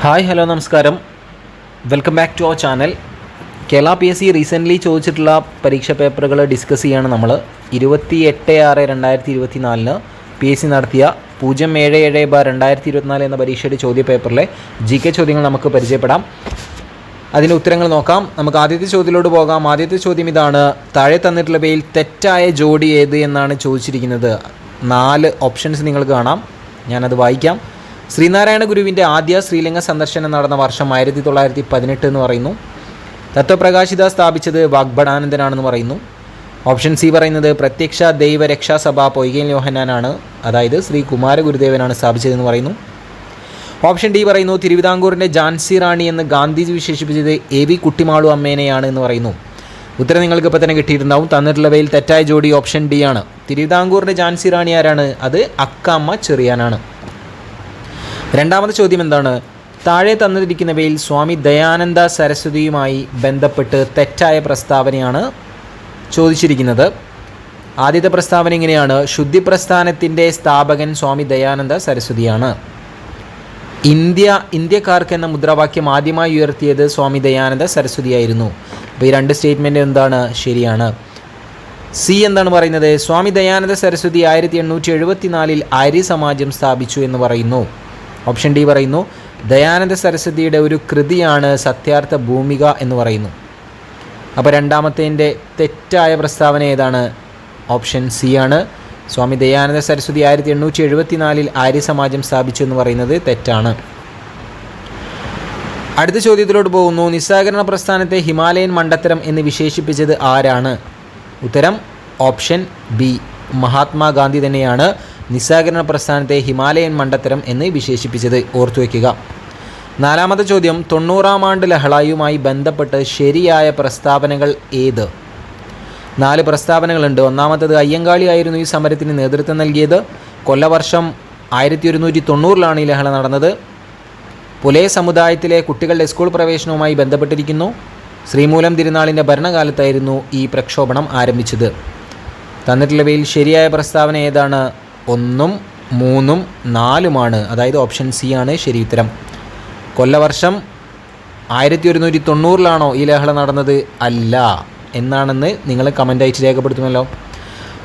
Hi hello നമസ്കാരം. Welcome back to our channel. Kerala P S C recently ചോദിച്ചിട്ടുള്ള പരീക്ഷ പേപ്പറുകൾ ഡിസ്കസ് ചെയ്യാണ് നമ്മൾ ഇരുപത്തി എട്ട് ആറ് രണ്ടായിരത്തി ഇരുപത്തി നാലിന് പി എസ് സി നടത്തിയ പൂജ്യം ഏഴ് ഏഴ് ബാർ രണ്ടായിരത്തി ഇരുപത്തിനാല് എന്ന പരീക്ഷയുടെ ചോദ്യ പേപ്പറിലെ ജി കെ ചോദ്യങ്ങൾ നമുക്ക് പരിചയപ്പെടാം. അതിന്റെ ഉത്തരങ്ങൾ നോക്കാം. നമുക്ക് ആദ്യത്തെ ചോദ്യത്തിലോട്ട് പോകാം. ആദ്യത്തെ ചോദ്യം ഇതാണ് താഴെ തന്നിട്ടുള്ളവയിൽ തെറ്റായ ജോഡി ഏത് എന്നാണ് ചോദിച്ചിരിക്കുന്നത്? നാല് ഓപ്ഷൻസ് നിങ്ങൾ കാണാം. ഞാനത് വായിക്കാം. ശ്രീനാരായണ ഗുരുവിന്റെ ആദ്യ ശ്രീലങ്ക സന്ദർശനം നടന്ന വർഷം ആയിരത്തി തൊള്ളായിരത്തി പതിനെട്ട് എന്ന് പറയുന്നു. തത്വപ്രകാശിത സ്ഥാപിച്ചത് വാഗ്ഭടാനന്ദനാണെന്ന് പറയുന്നു. ഓപ്ഷൻ സി പറയുന്നത് പ്രത്യക്ഷ ദൈവ രക്ഷാസഭ പൊയ്കയിൽ യോഹനാനാണ് അതായത് ശ്രീ കുമാരഗുരുദേവനാണ് സ്ഥാപിച്ചതെന്ന് പറയുന്നു. ഓപ്ഷൻ ഡി പറയുന്നു തിരുവിതാംകൂറിന്റെ ജാൻസി റാണി എന്ന് ഗാന്ധിജി വിശേഷിപ്പിച്ചത് എ വി കുട്ടിമാളു അമ്മേനെയാണ് എന്ന് പറയുന്നു. ഉത്തരം നിങ്ങൾക്ക് ഇപ്പോൾ തന്നെ കിട്ടിയിട്ടുണ്ടാവും. തന്നിട്ടുള്ളവയിൽ തെറ്റായ ജോഡി ഓപ്ഷൻ ഡി ആണ്. തിരുവിതാംകൂറിന്റെ ജാൻസി റാണി ആരാണ്? അത് അക്കാമ്മ ചെറിയാനാണ്. രണ്ടാമത്തെ ചോദ്യം എന്താണ്? താഴെ തന്നിരിക്കുന്നവയിൽ സ്വാമി ദയാനന്ദ സരസ്വതിയുമായി ബന്ധപ്പെട്ട് തെറ്റായ പ്രസ്താവനയാണ് ചോദിച്ചിരിക്കുന്നത്. ആദ്യത്തെ പ്രസ്താവന ഇങ്ങനെയാണ്. ശുദ്ധി പ്രസ്ഥാനത്തിന്റെ സ്ഥാപകൻ സ്വാമി ദയാനന്ദ സരസ്വതിയാണ്. ഇന്ത്യ ഇന്ത്യക്കാർക്ക് എന്ന മുദ്രാവാക്യം ആദ്യമായി ഉയർത്തിയത് സ്വാമി ദയാനന്ദ സരസ്വതിയായിരുന്നു. അപ്പോൾ ഈ രണ്ട് സ്റ്റേറ്റ്മെന്റ് എന്താണ്? ശരിയാണ്. സി എന്താണ് പറയുന്നത്? സ്വാമി ദയാനന്ദ സരസ്വതി ആയിരത്തി എണ്ണൂറ്റി എഴുപത്തിനാലിൽ ആര്യ സമാജം സ്ഥാപിച്ചു എന്ന് പറയുന്നു. ഓപ്ഷൻ ഡി പറയുന്നു ദയാനന്ദ സരസ്വതിയുടെ ഒരു കൃതിയാണ് സത്യാർത്ഥ ഭൂമിക എന്ന് പറയുന്നു. അപ്പോൾ രണ്ടാമത്തേന്റെ തെറ്റായ പ്രസ്താവന ഏതാണ്? ഓപ്ഷൻ സി ആണ്. സ്വാമി ദയാനന്ദ സരസ്വതി ആയിരത്തി എണ്ണൂറ്റി എഴുപത്തിനാലിൽ ആര്യ സമാജം സ്ഥാപിച്ചു എന്ന് പറയുന്നത് തെറ്റാണ്. അടുത്ത ചോദ്യത്തിലോട്ട് പോകുന്നു നിസ്സഹകരണ പ്രസ്ഥാനത്തെ ഹിമാലയൻ മണ്ടത്തരം എന്ന് വിശേഷിപ്പിച്ചത് ആരാണ്? ഉത്തരം ഓപ്ഷൻ ബി മഹാത്മാഗാന്ധി തന്നെയാണ്. നിസ്സഹകരണ പ്രസ്ഥാനത്തെ ഹിമാലയൻ മണ്ടത്തരം എന്ന് വിശേഷിപ്പിച്ചത് ഓർത്തു വയ്ക്കുക. നാലാമത്തെ ചോദ്യം തൊണ്ണൂറാം ആണ്ട് ലഹളയുമായി ബന്ധപ്പെട്ട് ശരിയായ പ്രസ്താവനകൾ ഏത്? നാല് പ്രസ്താവനകളുണ്ട്. ഒന്നാമത്തത് അയ്യങ്കാളി ആയിരുന്നു ഈ സമരത്തിന് നേതൃത്വം നൽകിയത്. കൊല്ലവർഷം ആയിരത്തി ഒരുന്നൂറ്റി തൊണ്ണൂറിലാണ് ഈ ലഹള നടന്നത്. പുലേ സമുദായത്തിലെ കുട്ടികളുടെ സ്കൂൾ പ്രവേശനവുമായി ബന്ധപ്പെട്ടിരിക്കുന്നു. ശ്രീമൂലം തിരുനാളിന്റെ ഭരണകാലത്തായിരുന്നു ഈ പ്രക്ഷോഭണം ആരംഭിച്ചത്. തന്നിട്ടുള്ളവയിൽ ശരിയായ പ്രസ്താവന ഏതാണ്? ഒന്നും മൂന്നും നാലുമാണ്. അതായത് ഓപ്ഷൻ സി ആണ് ശരി ഉത്തരം. കൊല്ലവർഷം ആയിരത്തി ഒരുന്നൂറ്റി തൊണ്ണൂറിലാണോ ഈ ലഹള നടന്നത്? അല്ല. എന്നാണെന്ന് നിങ്ങൾ കമന്റ് അയച്ച് രേഖപ്പെടുത്തുമല്ലോ.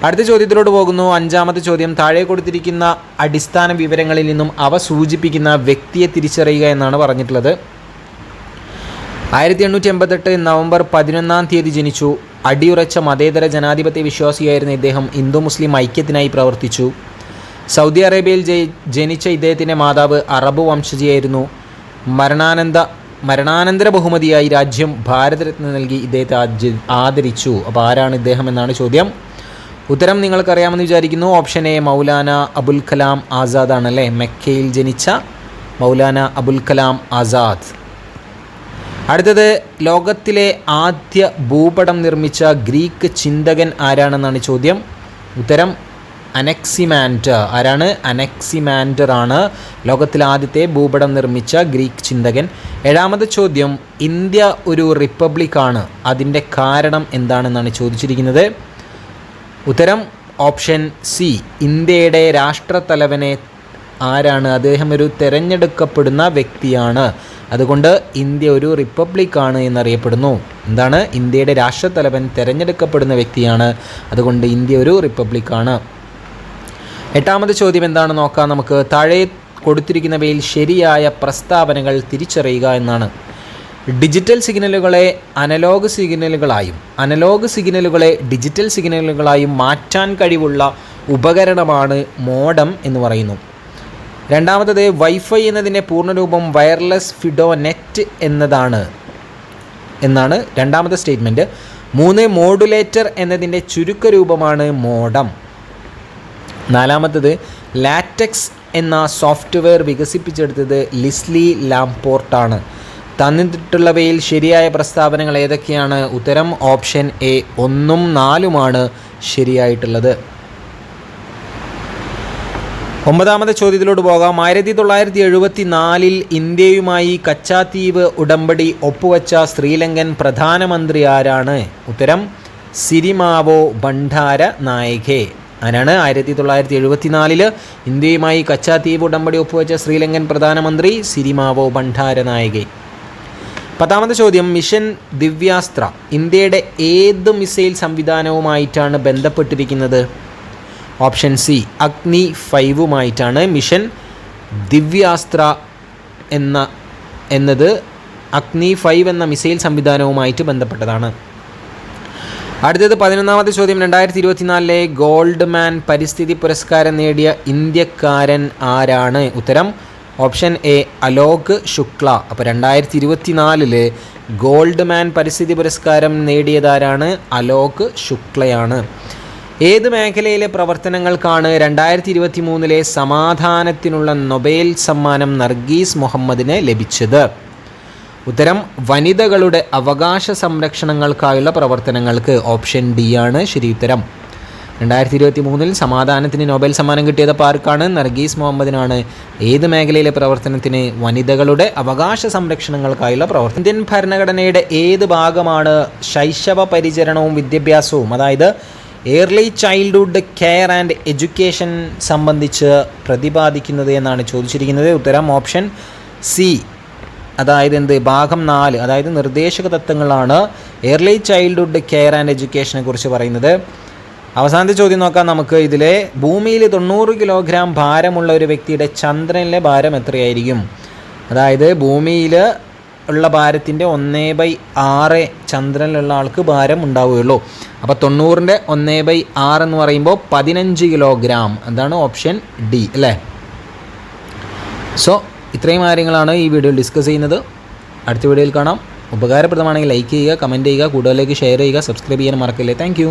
അടുത്ത ചോദ്യത്തിലോട്ട് പോകുന്നു. അഞ്ചാമത്തെ ചോദ്യം. താഴെ കൊടുത്തിരിക്കുന്ന അടിസ്ഥാന വിവരങ്ങളിൽ നിന്നും അവ സൂചിപ്പിക്കുന്ന വ്യക്തിയെ തിരിച്ചറിയുക എന്നാണ് പറഞ്ഞിട്ടുള്ളത്. ആയിരത്തി എണ്ണൂറ്റി എൺപത്തെട്ട് നവംബർ പതിനൊന്നാം തീയതി ജനിച്ചു. അടിയുറച്ച മതേതര ജനാധിപത്യ വിശ്വാസിയായിരുന്ന ഇദ്ദേഹം ഹിന്ദു മുസ്ലിം ഐക്യത്തിനായി പ്രവർത്തിച്ചു. സൗദി അറേബ്യയിൽ ജനിച്ച ഇദ്ദേഹത്തിന്റെ മാതാവ് അറബ് വംശജിയായിരുന്നു. മരണാനന്ദ മരണാനന്തര ബഹുമതിയായി രാജ്യം ഭാരതരത്ന നൽകി ഇദ്ദേഹത്തെ ആദരിച്ചു. അപ്പോൾ ആരാണ് ഇദ്ദേഹം എന്നാണ് ചോദ്യം. ഉത്തരം നിങ്ങൾക്കറിയാമെന്ന് വിചാരിക്കുന്നു. ഓപ്ഷൻ എ മൗലാന അബുൽ കലാം ആസാദ് ആണല്ലേ മെക്കയിൽ ജനിച്ച മൗലാന അബുൽ കലാം ആസാദ്. അടുത്തത് ലോകത്തിലെ ആദ്യ ഭൂപടം നിർമ്മിച്ച ഗ്രീക്ക് ചിന്തകൻ ആരാണെന്നാണ് ചോദ്യം. ഉത്തരം അനക്സിമാൻഡർ. ആരാണ്? അനക്സിമാൻഡർ ആണ് ലോകത്തിലെ ആദ്യത്തെ ഭൂപടം നിർമ്മിച്ച ഗ്രീക്ക് ചിന്തകൻ. ഏഴാമത്തെ ചോദ്യം ഇന്ത്യ ഒരു റിപ്പബ്ലിക്കാണ്. അതിന്റെ കാരണം എന്താണെന്നാണ് ചോദിച്ചിരിക്കുന്നത്. ഉത്തരം ഓപ്ഷൻ സി ഇന്ത്യയുടെ രാഷ്ട്രത്തലവനെ ആരാണ്? അദ്ദേഹം ഒരു തിരഞ്ഞെടുക്കപ്പെടുന്ന വ്യക്തിയാണ്. അതുകൊണ്ട് ഇന്ത്യ ഒരു റിപ്പബ്ലിക്കാണ് എന്നറിയപ്പെടുന്നു. എന്താണ്? ഇന്ത്യയുടെ രാഷ്ട്രത്തലവൻ തിരഞ്ഞെടുക്കപ്പെടുന്ന വ്യക്തിയാണ്. അതുകൊണ്ട് ഇന്ത്യ ഒരു റിപ്പബ്ലിക്കാണ്. എട്ടാമത്തെ ചോദ്യം എന്താണ് നോക്കാം. നമുക്ക് താഴെ കൊടുത്തിരിക്കുന്നവയിൽ ശരിയായ പ്രസ്താവനകൾ തിരിച്ചറിയുക എന്നാണ്. ഡിജിറ്റൽ സിഗ്നലുകളെ അനലോഗ് സിഗ്നലുകളായും അനലോഗ് സിഗ്നലുകളെ ഡിജിറ്റൽ സിഗ്നലുകളായും മാറ്റാൻ കഴിവുള്ള ഉപകരണമാണ് മോഡം എന്ന് പറയുന്നു. രണ്ടാമത്തത് വൈഫൈ എന്നതിന്റെ പൂർണരൂപം വയർലെസ് ഫിഡോ നെറ്റ് എന്നതാണ് എന്നാണ് രണ്ടാമത്തെ സ്റ്റേറ്റ്മെന്റ്. മൂന്ന് മോഡുലേറ്റർ എന്നതിന്റെ ചുരുക്കരൂപമാണ് മോഡം. നാലാമത്തത് ലാറ്റക്സ് എന്ന സോഫ്റ്റ്വെയർ വികസിപ്പിച്ചെടുത്തത് ലിസ്ലി ലാംപോർട്ടാണ്. തന്നിട്ടുള്ളവയിൽ ശരിയായ പ്രസ്താവനകൾ ഏതൊക്കെയാണ്? ഉത്തരം ഓപ്ഷൻ എ ഒന്നും നാലുമാണ് ശരിയായിട്ടുള്ളത്. ഒമ്പതാമത്തെ ചോദ്യത്തിലോട്ട് പോകാം. ആയിരത്തി തൊള്ളായിരത്തി എഴുപത്തി നാലിൽ ഇന്ത്യയുമായി കച്ചാത്തീവ് ഉടമ്പടി ഒപ്പുവച്ച ശ്രീലങ്കൻ പ്രധാനമന്ത്രി ആരാണ്? ഉത്തരം സിരിമാവോ ഭണ്ഡാര നായകെ. ആരാണ് ആയിരത്തി തൊള്ളായിരത്തി എഴുപത്തിനാലിൽ ഇന്ത്യയുമായി കച്ചാത്തീവ് ഉടമ്പടി ഒപ്പുവെച്ച ശ്രീലങ്കൻ പ്രധാനമന്ത്രി സിരിമാവോ ഭണ്ഡാരനായകെ പത്താമത്തെ ചോദ്യം മിഷൻ ദിവ്യാസ്ത്ര ഇന്ത്യയുടെ ഏത് മിസൈൽ സംവിധാനവുമായിട്ടാണ് ബന്ധപ്പെട്ടിരിക്കുന്നത്? ഓപ്ഷൻ സി അഗ്നി ഫൈവുമായിട്ടാണ് മിഷൻ ദിവ്യാസ്ത്ര എന്ന എന്നത് അഗ്നി ഫൈവ് എന്ന മിസൈൽ സംവിധാനവുമായിട്ട് ബന്ധപ്പെട്ടതാണ്. അടുത്തത് പതിനൊന്നാമത്തെ ചോദ്യം. രണ്ടായിരത്തി ഇരുപത്തിനാലിലെ ഗോൾഡ് മാൻ പരിസ്ഥിതി പുരസ്കാരം നേടിയ ഇന്ത്യക്കാരൻ ആരാണ്? ഉത്തരം ഓപ്ഷൻ എ അലോക് ശുക്ല. അപ്പോൾ രണ്ടായിരത്തി ഇരുപത്തിനാലിൽ ഗോൾഡ് മാൻ പരിസ്ഥിതി പുരസ്കാരം നേടിയതാരാണ്? അലോക് ശുക്ലയാണ്. ഏത് മേഖലയിലെ പ്രവർത്തനങ്ങൾക്കാണ് രണ്ടായിരത്തി ഇരുപത്തി മൂന്നിലെ സമാധാനത്തിനുള്ള നൊബേൽ സമ്മാനം നർഗീസ് മുഹമ്മദിന് ലഭിച്ചത്? ഉത്തരം വനിതകളുടെ അവകാശ സംരക്ഷണങ്ങൾക്കായുള്ള പ്രവർത്തനങ്ങൾക്ക് ഓപ്ഷൻ ഡി ആണ് ശരി ഉത്തരം. രണ്ടായിരത്തി ഇരുപത്തി മൂന്നിൽ സമാധാനത്തിന് നൊബേൽ സമ്മാനം കിട്ടിയത് പാർക്കാണ് നർഗീസ് മുഹമ്മദിനാണ്. ഏത് മേഖലയിലെ പ്രവർത്തനത്തിന് വനിതകളുടെ അവകാശ സംരക്ഷണങ്ങൾക്കായുള്ള പ്രവർത്തനം? ഇന്ത്യൻ ഭരണഘടനയുടെ ഏത് ഭാഗമാണ് ശൈശവ പരിചരണവും വിദ്യാഭ്യാസവും? അതായത് early childhood care and education സംബന്ധിച്ച് പ്രതിപാദിക്കുന്നത് എന്നാണ് ചോദിച്ചിരിക്കുന്നത്. ഉത്തരം ഓപ്ഷൻ സി. അതായത് എന്ത്? ഭാഗം നാല് അതായത് നിർദ്ദേശക തത്വങ്ങളാണ് എയർലി ചൈൽഡ്ഹുഡ് കെയർ ആൻഡ് എഡ്യൂക്കേഷനെ കുറിച്ച് പറയുന്നത്. അവസാനത്തെ ചോദ്യം നോക്കാം നമുക്ക്. ഇതിലെ ഭൂമിയിൽ തൊണ്ണൂറ് കിലോഗ്രാം ഭാരമുള്ള ഒരു വ്യക്തിയുടെ ചന്ദ്രനിലെ ഭാരം എത്രയായിരിക്കും? അതായത് ഭൂമിയിൽ ഉള്ള ഭാരത്തിന്റെ ഒന്നേ ബൈ ആറ് ചന്ദ്രനിലുള്ള ആൾക്ക് ഭാരം ഉണ്ടാവുകയുള്ളൂ. അപ്പോൾ തൊണ്ണൂറിന്റെ ഒന്നേ ബൈ ആറ് എന്ന് പറയുമ്പോൾ പതിനഞ്ച് കിലോഗ്രാം അതാണ് ഓപ്ഷൻ ഡി അല്ലേ? സോ ഇത്രയും കാര്യങ്ങളാണ് ഈ വീഡിയോയിൽ ഡിസ്കസ് ചെയ്യുന്നത്. അടുത്ത വീഡിയോയിൽ കാണാം. ഉപകാരപ്രദമാണെങ്കിൽ ലൈക്ക് ചെയ്യുക കമന്റ് ചെയ്യുക കൂടുതലേക്ക് ഷെയർ ചെയ്യുക സബ്സ്ക്രൈബ് ചെയ്യാൻ മറക്കില്ലേ. താങ്ക്